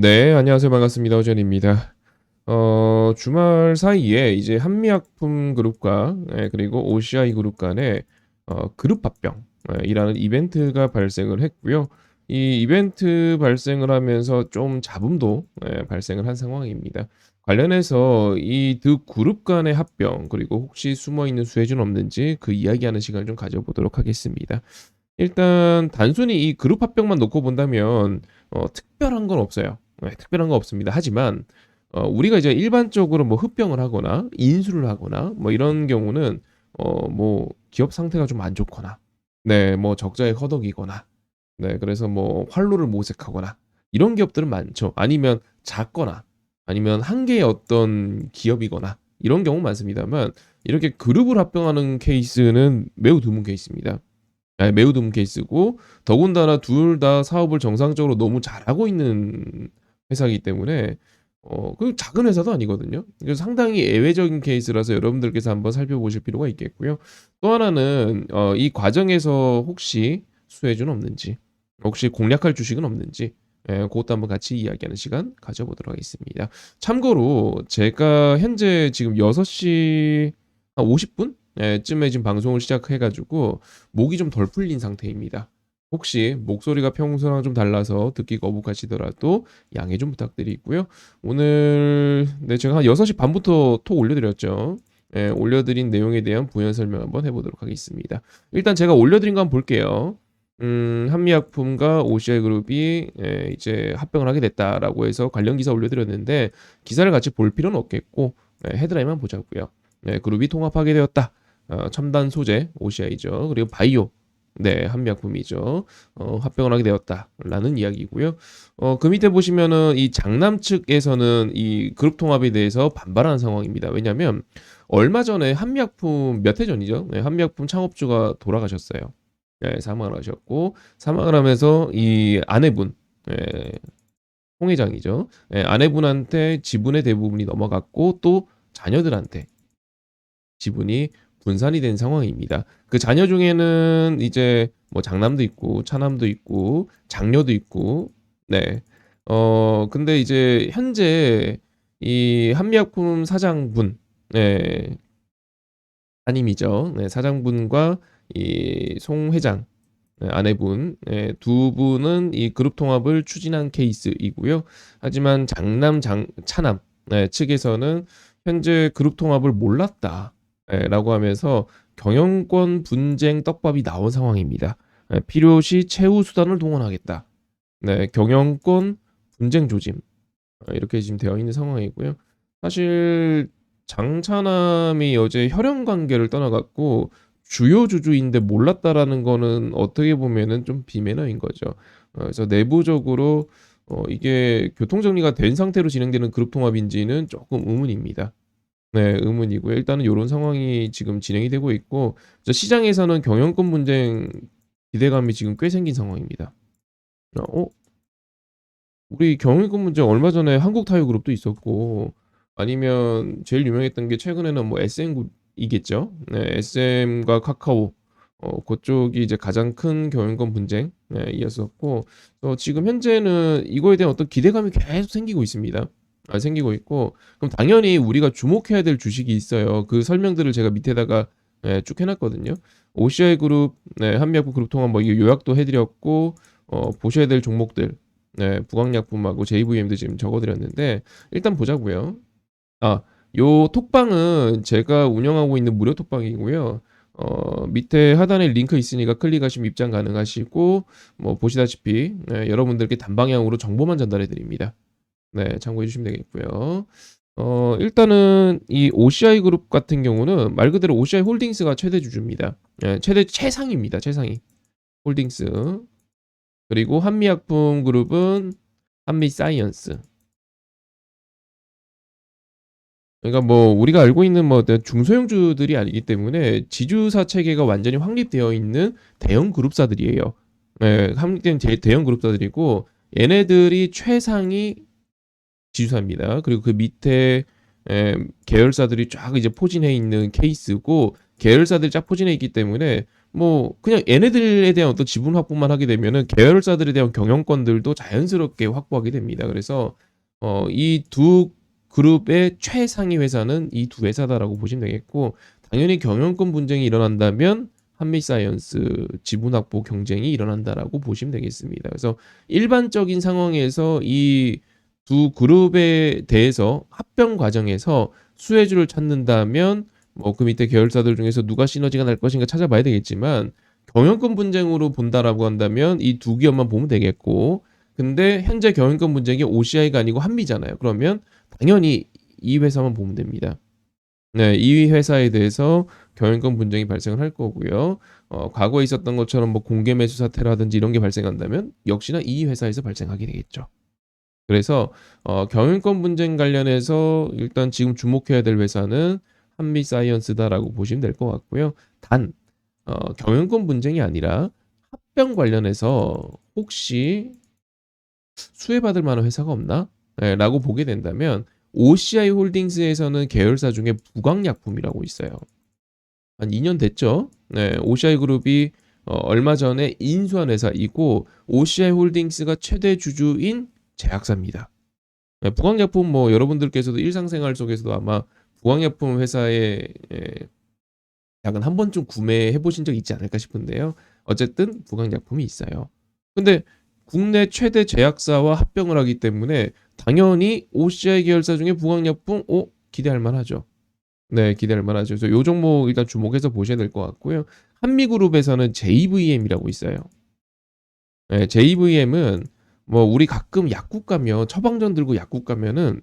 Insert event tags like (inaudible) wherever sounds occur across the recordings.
네, 안녕하세요. 반갑습니다. 오전입니다. 어, 주말 사이에 이제 한미약품 그룹과 예, 그리고 OCI 그룹 간에 어, 그룹 합병 예, 이라는 이벤트가 발생을 했고요. 이 이벤트 발생을 하면서 좀 잡음도 예, 발생을 한 상황입니다. 관련해서 이 두 그룹 간의 합병 그리고 혹시 숨어 있는 수혜주는 없는지 그 이야기하는 시간을 좀 가져보도록 하겠습니다. 일단 단순히 이 그룹 합병만 놓고 본다면 어, 특별한 건 없어요. 네, 특별한 건 없습니다. 하지만 어, 우리가 이제 일반적으로 뭐 흡병을 하거나 인수를 하거나 뭐 이런 경우는 어, 뭐 기업 상태가 좀 안 좋거나 네, 뭐 적자에 허덕이거나 네, 그래서 뭐 활로를 모색하거나 이런 기업들은 많죠. 아니면 작거나 아니면 한 개의 어떤 기업이거나 이런 경우 많습니다만 이렇게 그룹을 합병하는 케이스는 매우 드문 케이스입니다. 네, 매우 드문 케이스고 더군다나 둘 다 사업을 정상적으로 너무 잘하고 있는 회사이기 때문에 어, 그 작은 회사도 아니거든요. 그래서 상당히 예외적인 케이스라서 여러분들께서 한번 살펴보실 필요가 있겠고요. 또 하나는 어, 이 과정에서 혹시 수혜주는 없는지, 혹시 공략할 주식은 없는지, 예, 그것도 한번 같이 이야기하는 시간 가져보도록 하겠습니다. 참고로 제가 현재 지금 6시 한 50분? 예, 쯤에 지금 방송을 시작해가지고 목이 좀 덜 풀린 상태입니다. 혹시 목소리가 평소랑 좀 달라서 듣기 거북하시더라도 양해 좀 부탁드리고요. 오늘 네 제가 한 6시 반부터 톡 올려드렸죠. 예, 올려드린 내용에 대한 부연 설명 한번 해보도록 하겠습니다. 일단 제가 올려드린 거 한번 볼게요. 음, 한미약품과 OCI 그룹이 예, 이제 합병을 하게 됐다라고 해서 관련 기사 올려드렸는데 기사를 같이 볼 필요는 없겠고 예, 헤드라인만 보자고요. 예, 그룹이 통합하게 되었다. 어, 첨단 소재 OCI죠. 그리고 바이오 네, 한미약품이죠. 어, 합병을 하게 되었다라는 이야기고요. 어, 그 밑에 보시면은 이 장남 측에서는 이 그룹 통합에 대해서 반발하는 상황입니다. 왜냐하면 얼마 전에 한미약품 몇 해 전이죠. 네, 한미약품 창업주가 돌아가셨어요. 네, 사망을 하셨고 사망을 하면서 이 아내분, 네, 홍 회장이죠. 네, 아내분한테 지분의 대부분이 넘어갔고 또 자녀들한테 지분이 분산이 된 상황입니다. 그 자녀 중에는 이제 뭐 장남도 있고 차남도 있고 장녀도 있고 네. 어 근데 이제 현재 이 한미약품 사장분 네. 따님이죠. 네, 사장분과 이 송 회장 네, 아내분 네, 두 분은 이 그룹 통합을 추진한 케이스이고요. 하지만 장남 장 차남 네, 측에서는 현재 그룹 통합을 몰랐다. 예, 라고 하면서 경영권 분쟁 떡밥이 나온 상황입니다. 예, 필요시 최후 수단을 동원하겠다. 네, 경영권 분쟁 조짐 어, 이렇게 지금 되어 있는 상황이고요. 사실 장차남이 어제 혈연 관계를 떠나갔고 주요 주주인데 몰랐다라는 거는 어떻게 보면은 좀 비매너인 거죠. 어, 그래서 내부적으로 어, 이게 교통 정리가 된 상태로 진행되는 그룹 통합인지는 조금 의문입니다. 네. 의문이고요. 일단은 요런 상황이 지금 진행이 되고 있고 시장에서는 경영권 분쟁 기대감이 지금 꽤 생긴 상황입니다. 어? 우리 경영권 분쟁 얼마 전에 한국타이어그룹도 있었고 아니면 제일 유명했던 게 최근에는 뭐 SM그룹이겠죠. 네. SM과 카카오 어 고쪽이 이제 가장 큰 경영권 분쟁 네 이었었고 어 지금 현재는 이거에 대한 어떤 기대감이 계속 생기고 있습니다. 아, 생기고 있고 그럼 당연히 우리가 주목해야 될 주식이 있어요. 그 설명들을 제가 밑에다가 예, 쭉 해놨거든요. OCI 그룹, 네, 한미약품 그룹 통합 뭐 요약도 해드렸고 어, 보셔야 될 종목들, 네, 부강약품하고 JVM도 지금 적어드렸는데 일단 보자고요. 아, 요 톡방은 제가 운영하고 있는 무료 톡방이고요. 어, 밑에 하단에 링크 있으니까 클릭하시면 입장 가능하시고 뭐 보시다시피 네, 여러분들께 단방향으로 정보만 전달해 드립니다. 네, 참고해 주시면 되겠고요. 어, 일단은 이 OCI 그룹 같은 경우는 말 그대로 OCI 홀딩스가 최대 주주입니다. 예, 최대 최상입니다. 최상위. 홀딩스. 그리고 한미약품 그룹은 한미사이언스. 그러니까 뭐 우리가 알고 있는 뭐 중소형주들이 아니기 때문에 지주사 체계가 완전히 확립되어 있는 대형 그룹사들이에요. 예, 확립된 대형 그룹사들이고 얘네들이 최상위 지주사입니다. 그리고 그 밑에 계열사들이 쫙 이제 포진해 있는 케이스고 계열사들이 쫙 포진해 있기 때문에 뭐 그냥 얘네들에 대한 어떤 지분 확보만 하게 되면은 계열사들에 대한 경영권들도 자연스럽게 확보하게 됩니다. 그래서 어, 이 두 그룹의 최상위 회사는 이 두 회사다라고 보시면 되겠고 당연히 경영권 분쟁이 일어난다면 한미사이언스 지분 확보 경쟁이 일어난다라고 보시면 되겠습니다. 그래서 일반적인 상황에서 이 두 그룹에 대해서 합병 과정에서 수혜주를 찾는다면 뭐 그 밑에 계열사들 중에서 누가 시너지가 날 것인가 찾아봐야 되겠지만 경영권 분쟁으로 본다라고 한다면 이 두 기업만 보면 되겠고 근데 현재 경영권 분쟁이 OCI가 아니고 한미잖아요. 그러면 당연히 이 회사만 보면 됩니다. 네, 이 회사에 대해서 경영권 분쟁이 발생을 할 거고요. 어, 과거에 있었던 것처럼 뭐 공개 매수 사태라든지 이런 게 발생한다면 역시나 이 회사에서 발생하게 되겠죠. 그래서 어, 경영권 분쟁 관련해서 일단 지금 주목해야 될 회사는 한미 사이언스다라고 보시면 될 것 같고요. 단 어, 경영권 분쟁이 아니라 합병 관련해서 혹시 수혜받을 만한 회사가 없나? 네, 라고 보게 된다면 OCI 홀딩스에서는 계열사 중에 부광약품이라고 있어요. 한 2년 됐죠. 네, OCI 그룹이 어, 얼마 전에 인수한 회사이고 OCI 홀딩스가 최대 주주인 제약사입니다. 네, 부광약품 뭐 여러분들께서도 일상생활 속에서도 아마 부광약품 회사의 예, 약은 한 번쯤 구매해 보신 적 있지 않을까 싶은데요. 어쨌든 부광약품이 있어요. 근데 국내 최대 제약사와 합병을 하기 때문에 당연히 OCI 계열사 중에 부광약품 오 기대할 만하죠. 네, 기대할 만하죠. 그래서 요 종목 일단 주목해서 보셔야 될 것 같고요. 한미그룹에서는 JVM이라고 있어요. 네, JVM은 뭐 우리 가끔 약국 가면 처방전 들고 약국 가면은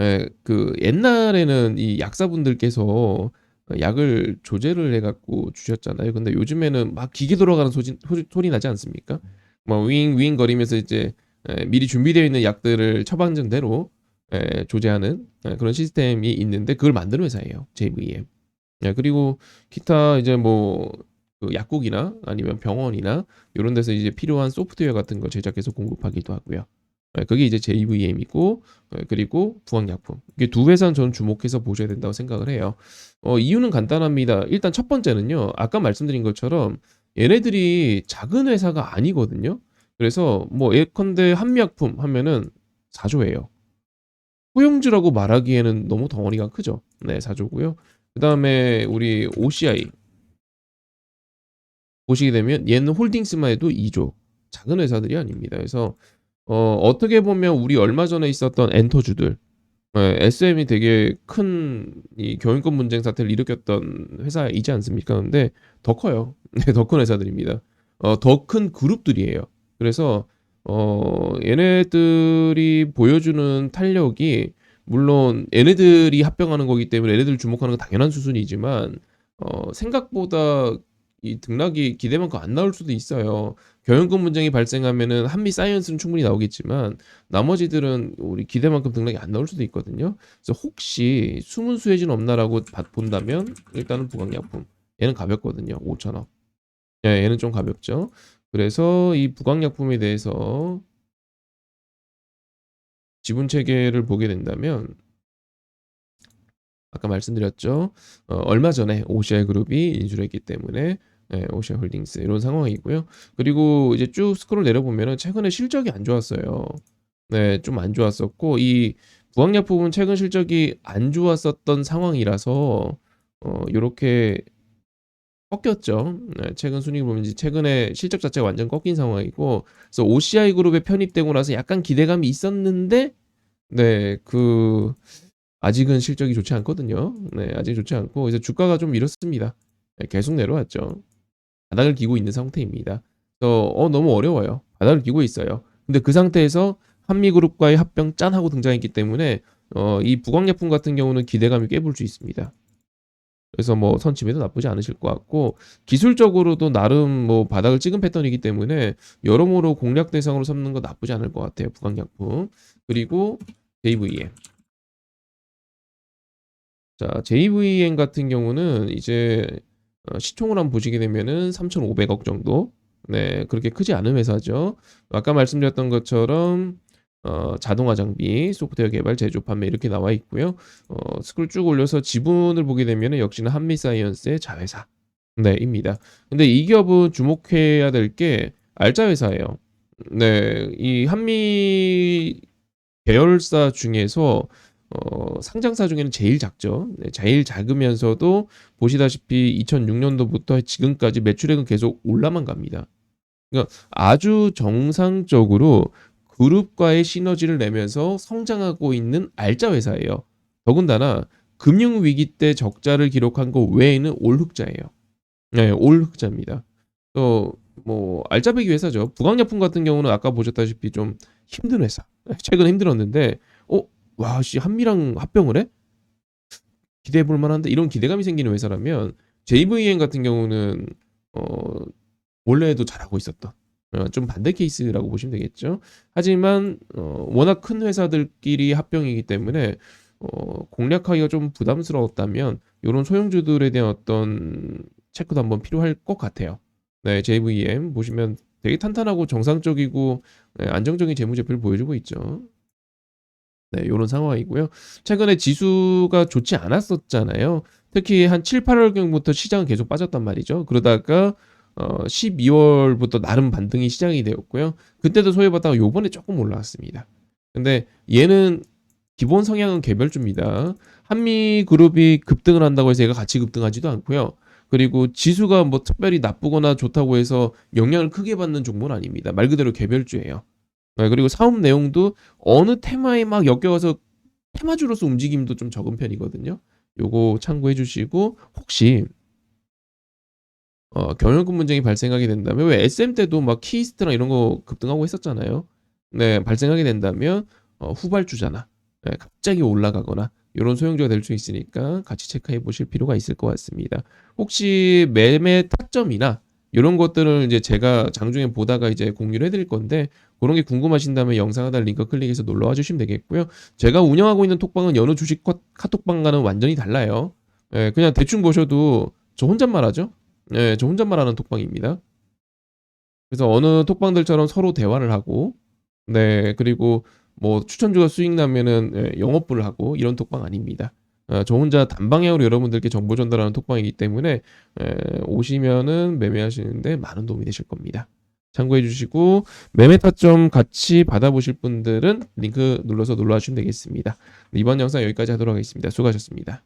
예, 그 옛날에는 이 약사분들께서 약을 조제를 해갖고 주셨잖아요. 근데 요즘에는 막 기계 돌아가는 소리, 소리 나지 않습니까? 뭐 윙윙 거리면서 이제 예, 미리 준비되어 있는 약들을 처방전대로 예, 조제하는 예, 그런 시스템이 있는데 그걸 만드는 회사예요. JVM. 예, 그리고 기타 이제 뭐 그 약국이나 아니면 병원이나 이런 데서 이제 필요한 소프트웨어 같은 거 제작해서 공급하기도 하고요. 네, 그게 이제 JVM이고 네, 그리고 부항약품 이게 두 회사는 저는 주목해서 보셔야 된다고 생각을 해요. 어, 이유는 간단합니다. 일단 첫 번째는요. 아까 말씀드린 것처럼 얘네들이 작은 회사가 아니거든요. 그래서 뭐 예컨대 한미약품 하면은 4조예요. 소형주라고 말하기에는 너무 덩어리가 크죠. 네, 4조고요. 그 다음에 우리 OCI 보시게 되면 얘는 홀딩스만 해도 2조. 작은 회사들이 아닙니다. 그래서 어, 어떻게 보면 우리 얼마 전에 있었던 엔터주들 네, SM이 되게 큰 이 경영권 분쟁 사태를 일으켰던 회사이지 않습니까? 근데 더 커요. (laughs) 네, 더 큰 회사들입니다. 어, 더 큰 그룹들이에요. 그래서 어, 얘네들이 보여주는 탄력이 물론 얘네들이 합병하는 거기 때문에 얘네들 주목하는 건 당연한 수순이지만 어, 생각보다 이 등락이 기대만큼 안 나올 수도 있어요. 경영권 분쟁이 발생하면은 한미 사이언스는 충분히 나오겠지만 나머지들은 우리 기대만큼 등락이 안 나올 수도 있거든요. 그래서 혹시 숨은 수혜진 없나라고 본다면 일단은 부강약품 얘는 가볍거든요. 5천억. 예, 얘는 좀 가볍죠. 그래서 이 부강약품에 대해서 지분 체계를 보게 된다면 아까 말씀드렸죠. 어, 얼마 전에 오시아이 그룹이 인수를 했기 때문에 네, 오시아 홀딩스 이런 상황이고요. 그리고 이제 쭉 스크롤 내려보면은 최근에 실적이 안 좋았어요. 네, 좀 안 좋았었고 이 부항약품은 최근 실적이 안 좋았었던 상황이라서 어 요렇게 꺾였죠. 네, 최근 순위를 보면 최근에 실적 자체가 완전 꺾인 상황이고 그래서 OCI 그룹에 편입되고 나서 약간 기대감이 있었는데 네, 그 아직은 실적이 좋지 않거든요. 네, 아직 좋지 않고 이제 주가가 좀 이렇습니다. 네, 계속 내려왔죠. 바닥을 기고 있는 상태입니다. 그래서 어 너무 어려워요. 바닥을 기고 있어요. 근데 그 상태에서 한미그룹과의 합병 짠 하고 등장했기 때문에 어, 이 부광약품 같은 경우는 기대감이 꽤볼수 있습니다. 그래서 뭐 선침해도 나쁘지 않으실 것 같고 기술적으로도 나름 뭐 바닥을 찍은 패턴이기 때문에 여러모로 공략 대상으로 삼는 거 나쁘지 않을 것 같아요. 부광약품 그리고 JVM 자 JVM 같은 경우는 이제 어, 시총을 한번 보시게 되면은 3,500억 정도. 네, 그렇게 크지 않은 회사죠. 아까 말씀드렸던 것처럼 어, 자동화 장비, 소프트웨어 개발, 제조, 판매 이렇게 나와 있고요. 어, 스크롤 쭉 올려서 지분을 보게 되면은 역시나 한미사이언스의 자회사. 네, 입니다. 근데 이 기업은 주목해야 될 게 알짜 회사예요. 네, 이 한미 계열사 중에서 어, 상장사 중에는 제일 작죠. 네, 제일 작으면서도 보시다시피 2006년도부터 지금까지 매출액은 계속 올라만 갑니다. 그러니까 아주 정상적으로 그룹과의 시너지를 내면서 성장하고 있는 알짜 회사예요. 더군다나 금융 위기 때 적자를 기록한 거 외에는 올 흑자예요. 네, 올 흑자입니다. 또뭐 알짜배기 회사죠. 부강약품 같은 경우는 아까 보셨다시피 좀 힘든 회사. 최근 힘들었는데 어, 와, 씨 한미랑 합병을 해? 기대해 볼 만한데 이런 기대감이 생기는 회사라면 JVN 같은 경우는 어, 원래도 잘하고 있었던 어, 좀 반대 케이스라고 보시면 되겠죠. 하지만 어, 워낙 큰 회사들끼리 합병이기 때문에 어, 공략하기가 좀 부담스러웠다면 이런 소형주들에 대한 어떤 체크도 한번 필요할 것 같아요. 네, JVM 보시면 되게 탄탄하고 정상적이고 네, 안정적인 재무제표를 보여주고 있죠. 네, 이런 상황이고요. 최근에 지수가 좋지 않았었잖아요. 특히 한 7, 8월경부터 시장은 계속 빠졌단 말이죠. 그러다가 어, 12월부터 나름 반등이 시작이 되었고요. 그때도 소외받다가 요번에 조금 올라왔습니다. 근데 얘는 기본 성향은 개별주입니다. 한미 그룹이 급등을 한다고 해서 얘가 같이 급등하지도 않고요. 그리고 지수가 뭐 특별히 나쁘거나 좋다고 해서 영향을 크게 받는 종목은 아닙니다. 말 그대로 개별주예요. 네, 그리고 사업 내용도 어느 테마에 막 엮여서 테마주로서 움직임도 좀 적은 편이거든요. 요거 참고해 주시고 혹시 어, 경영권 문제가 발생하게 된다면 왜 SM 때도 막 키스트랑 이런 거 급등하고 했었잖아요. 네, 발생하게 된다면 어, 후발주잖아. 네, 갑자기 올라가거나 이런 소형주가 될 수 있으니까 같이 체크해 보실 필요가 있을 것 같습니다. 혹시 매매 타점이나 이런 것들을 이제 제가 장중에 보다가 이제 공유를 해드릴 건데 그런 게 궁금하신다면 영상 하단 링크 클릭해서 놀러 와 주시면 되겠고요. 제가 운영하고 있는 톡방은 여느 주식 카- 카톡방과는 완전히 달라요. 예, 그냥 대충 보셔도 저 혼잣말 하죠. 예, 저 혼잣말 하는 톡방입니다. 그래서 어느 톡방들처럼 서로 대화를 하고, 네, 그리고 뭐 추천주가 수익 나면은 예, 영업부를 하고 이런 톡방 아닙니다. 어, 저 혼자 단방향으로 여러분들께 정보 전달하는 톡방이기 때문에 에, 오시면은 매매하시는데 많은 도움이 되실 겁니다. 참고해 주시고 매매 타점 같이 받아보실 분들은 링크 눌러서 놀러 와 주시면 되겠습니다. 이번 영상 여기까지 하도록 하겠습니다. 수고하셨습니다.